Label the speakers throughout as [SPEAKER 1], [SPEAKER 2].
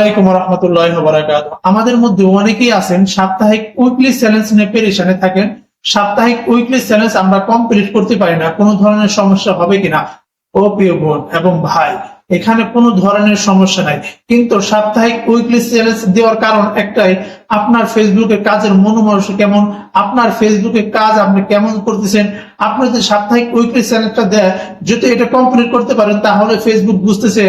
[SPEAKER 1] আলাইকুম রহমতুল্লাহ বরাকাত আমাদের মধ্যে অনেকেই আছেন, সাপ্তাহিক উইকলি চ্যালেঞ্জ নিয়ে থাকেন। সাপ্তাহিক উইকলি চ্যালেঞ্জ আমরা কমপ্লিট করতে পারি না, কোনো ধরনের সমস্যা হবে কিনা? ও প্রিয় বোন এবং ভাই এখানে কোনো ধরনের সমস্যা নাই। কিন্তু সাপ্তাহিক উইকলি চ্যালেঞ্জ দেওয়ার কারণ একটাই, আপনার ফেসবুকে কাজের মনোমর্ষ কেমন, আপনার ফেসবুকে কাজ আপনি কেমন করতেছেন, আপনি যদি সাপ্তাহিক উইকলি চ্যালেঞ্জটা দেয় যদি এটা কমপ্লিট করতে পারেন, তাহলে ফেসবুক বুঝতেছে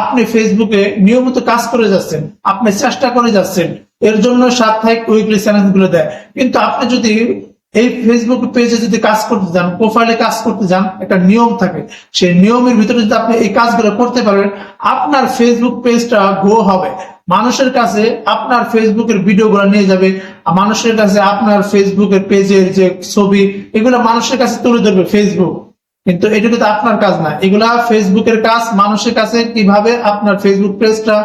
[SPEAKER 1] আপনি ফেসবুকে নিয়মিত কাজ করে যাচ্ছেন, আপনি চেষ্টা করে যাচ্ছেন, এর জন্য সাপ্তাহিক উইকলি চ্যালেঞ্জগুলো দেয়। কিন্তু আপনি যদি এই ফেসবুক পেজে যদি কাজ করতে যান প্রোফাইলে কাজ করতে যান, একটা নিয়ম থাকে। সেই নিয়মের ভিতরে যদি আপনি এই কাজগুলো করতে পারেন, আপনার ফেসবুক পেজটা গ্রো হবে। মানুষের কাছে আপনার ফেসবুকের ভিডিওগুলো নিয়ে যাবে মানুষের কাছে আপনার ফেসবুকের পেজের যে ছবি, এগুলো মানুষের কাছে তুলে ধরবে ফেসবুক কিন্তু এটা কিন্তু আপনার কাজ না। এগুলা ফেসবুকের কাজ, মানুষের কাছে কীভাবে আপনার ফেসবুক পেজটা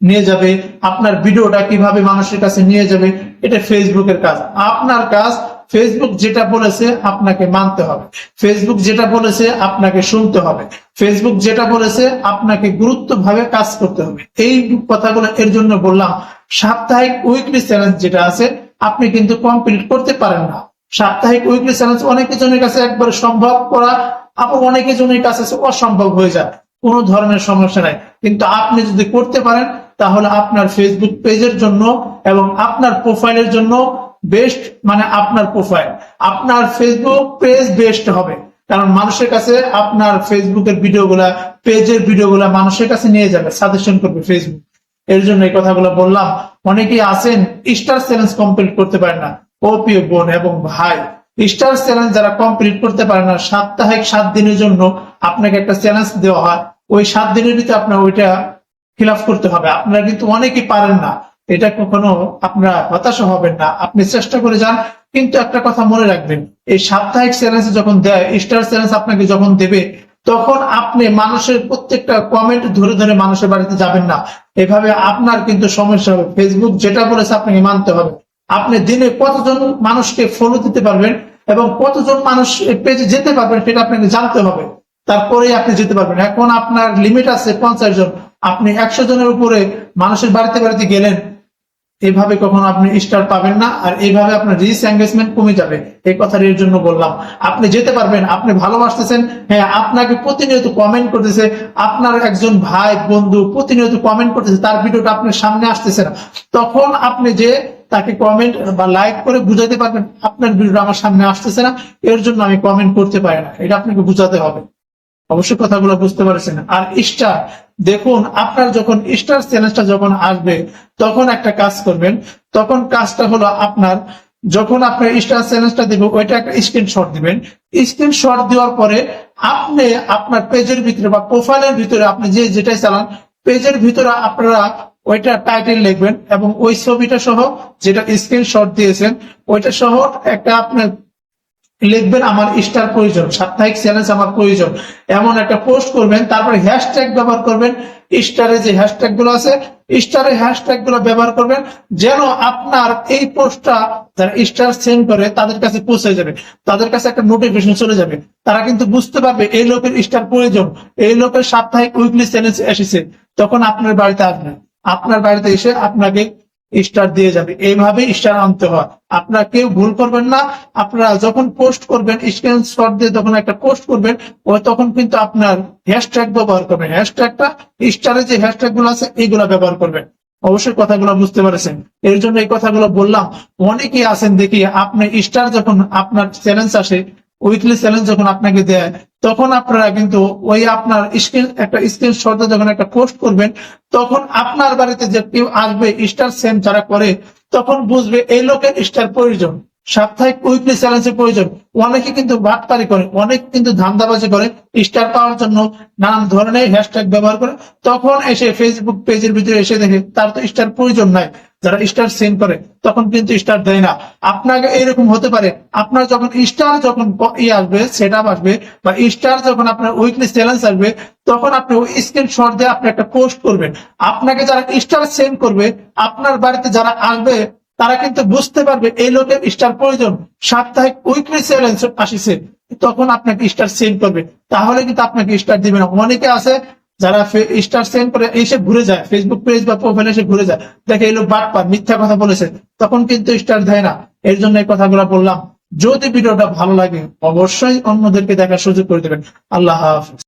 [SPEAKER 1] নিয়ে যাবে, আপনার ভিডিওটা কীভাবে মানুষের কাছে নিয়ে যাবে, এটা ফেসবুকের কাজ। আপনার কাজ ফেসবুক যেটা বলেছে আপনাকে মানতে হবে। ফেসবুক যেটা বলেছে আপনাকে শুনতে হবে। ফেসবুক যেটা বলেছে আপনাকে গুরুত্বভাবে কাজ করতে হবে। এই কথাগুলো এর জন্য বললাম, সাপ্তাহিক উইকলি চ্যালেঞ্জ যেটা আছে, আপনি কিন্তু কমপ্লিট করতে পারেন না। সাপ্তাহিক উইকলি চ্যালেঞ্জ অনেক জনের কাছে একবার সম্ভব করা, আবার অনেক জনের কাছে অসম্ভব হয়ে যায়। কোনো ধরনের সমস্যা নাই। কিন্তু আপনি যদি করতে পারেন, তাহলে আপনার ফেসবুক পেজের জন্য এবং আপনার প্রোফাইলের জন্য বেস্ট মানে আপনার প্রোফাইল আপনার ফেসবুক পেজ বেস্ট হবে। কারণ মানুষের কাছে আপনার ফেসবুকের ভিডিওগুলা পেজের ভিডিওগুলা মানুষের কাছে নিয়ে যাবে সাজেশন করবে ফেসবুক এর জন্য এই কথাগুলো বললাম। অনেকেই আছেন স্টার চ্যালেঞ্জ কমপ্লিট করতে পারেন না। ও প্রিয় বোন এবং ভাই। স্টার চ্যালেঞ্জ যারা কমপ্লিট করতে পারে না, সাপ্তাহিক সাত দিনের জন্য আপনাকে একটা চ্যালেঞ্জ দেওয়া হয়। ওই সাত দিনের ভিতরে আপনার ওইটা ফিল করতে হবে। আপনারা কিন্তু অনেকেই পারেন না। এটা কখনো আপনারা হতাশা হবেন না। আপনি চেষ্টা করে যান, কিন্তু একটা কথা মনে রাখবেন, এই সাপ্তাহিক চ্যালেঞ্জ যখন দেয় স্টার চ্যালেঞ্জ আপনাকে যখন দেবে, তখন আপনি মানুষের প্রত্যেকটা কমেন্ট ধরে ধরে মানুষের বাড়িতে যাবেন না। এভাবে আপনার কিন্তু সমস্যা হবে। ফেসবুক যেটা বলেছে আপনাকে মানতে হবে। আপনি দিনে কতজন মানুষকে ফলো দিতে পারবেন এবং কতজন মানুষ পেজে যেতে পারবেন সেটা আপনাকে জানতে হবে। তারপরে আপনি যেতে পারবেন। এখন আপনার লিমিট আছে পঞ্চাশ জন। আপনি একশো জনের উপরে মানুষের বাড়িতে বাড়িতে গেলেন এইভাবে কখনো আপনি স্টার পাবেন না, আর এইভাবে আপনার রিচ এঙ্গেজমেন্ট কমে যাবে। এই কথাটা এর জন্য বললাম। আপনি যেতে পারবেন, আপনি ভালোবাসতেছেন হ্যাঁ আপনাকে প্রতিনিয়ত কমেন্ট করতেছে, আপনার একজন ভাই, বন্ধু প্রতিনিয়ত কমেন্ট করতেছে, তার ভিডিওটা আপনার সামনে আসতেছে না। তখন আপনি যে তাকে কমেন্ট বা লাইক করে বুঝাতে পারবেন, আপনার ভিডিওটা আমার সামনে আসতেছে না, এর জন্য আমি কমেন্ট করতে পারি না। এটা আপনাকে বুঝাতে হবে। অবশ্যই কথাগুলো বুঝতে পারছেন। আর স্টার দেখুন, আপনার যখন স্টার চ্যালেঞ্জটা যখন আসবে, তখন একটা কাজ করবেন। তখন কাজটা হলো আপনার, যখন আপনার স্টার চ্যালেঞ্জটা দেবে ওইটা একটা স্ক্রিনশট দিবেন। স্ক্রিনশট দেওয়ার পরে আপনি আপনার পেজের ভিতরে বা প্রোফাইলের ভিতরে আপনি যে যেটাই চালান পেজের ভিতরে আপনারা ওইটা টাইটেল লিখবেন এবং ওই ছবিটা সহ যেটা স্ক্রিনশট দিয়েছেন, ওইটা সহ একটা আপনার লিখবেন, আমার স্টার প্রয়োজন, সাপ্তাহিক চ্যালেঞ্জ আমার প্রয়োজন। এমন একটা পোস্ট করবেন, তারপরে হ্যাশট্যাগ ব্যবহার করবেন, স্টারে যে হ্যাশট্যাগগুলো আছে, স্টারে হ্যাশট্যাগগুলো ব্যবহার করবেন, যেন আপনার এই পোস্টটা যারা স্টার সেন্ড করে, তাদের কাছে পৌঁছে যাবে, তাদের কাছে একটা নোটিফিকেশন চলে যাবে। তারা কিন্তু বুঝতে পারবে, এই লোকের স্টার প্রয়োজন, এই লোকের সাপ্তাহিক উইকলি চ্যালেঞ্জ এসেছে। তখন আপনার বাড়িতে আসবে, আপনার বাড়িতে এসে আপনাকে স্টার দিয়ে যাবে। এইভাবে স্টার আনতে হয়। আপনারা কেউ ভুল করবেন না। আপনারা যখন পোস্ট করবেন স্ক্রিনশট দিয়ে যখন একটা পোস্ট করবেন ও তখন কিন্তু আপনার হ্যাশট্যাগ ব্যবহার করবেন। হ্যাশট্যাগটা স্টারে যে হ্যাশট্যাগগুলো আছে, এইগুলা ব্যবহার করবেন। অবশ্যই কথাগুলো বুঝতে পারছেন। এর জন্য এই কথাগুলো বললাম। অনেকেই আছেন দেখি, আপনি স্টার যখন আপনার চ্যালেঞ্জ আসে উইকলি চ্যালেঞ্জ যখন আপনাকে দেয়, তখন আপনারা কিন্তু ওই আপনার স্ক্রিন, একটা স্ক্রিনশট যখন একটা পোস্ট করবেন, তখন আপনার বাড়িতে যে কেউ আসবে স্টার সেন্ড যারা করে, তখন বুঝবে এই লোকের স্টার প্রয়োজন। সাপ্তাহিক উইকলি চ্যালেঞ্জের প্রয়োজন। অনেকে কিন্তু বাটপারি করে, অনেক কিন্তু ধান্দাবাজি করে স্টার পাওয়ার জন্য নানান ধরনের হ্যাশট্যাগ ব্যবহার করে, তখন এসে ফেসবুক পেজের ভিতরে এসে দেখে তার তো স্টার প্রয়োজন নাই। যারা স্টার সেন্ড করে, তখন কিন্তু স্টার দেয় না। আপনাকে এরকম হতে পারে, আপনার যখন স্টার যখন ই আসবে সেট আসবে, বা স্টার যখন আপনার উইকলি চ্যালেঞ্জ আসবে, তখন আপনি ওই স্ক্রিনশট দিয়ে আপনি একটা পোস্ট করবেন। আপনাকে যারা স্টার সেন্ড করবে, আপনার বাড়িতে যারা আসবে, তারা কিন্তু বুঝতে পারবে এই লোকের স্টার প্রয়োজন। সাপ্তাহিক উইকলি চ্যালেঞ্জ আসিছে, তখন আপনাকে স্টার সেন্ড করবে। তাহলে কিন্তু আপনাকে স্টার দিবে না। অনেকে আছে যারা স্টার সেন্ড করে এসে ঘুরে যায় ফেসবুক পেজ বা প্রোফাইল এসে ঘুরে যায়, দেখে এলো বাটপার, মিথ্যা কথা বলেছে, তখন কিন্তু স্টার দেয় না। এর জন্য এই কথাগুলো বললাম। যদি ভিডিওটা ভালো লাগে, অবশ্যই অন্যদেরকে দেখার সুযোগ করে দেবেন। আল্লাহ হাফিজ।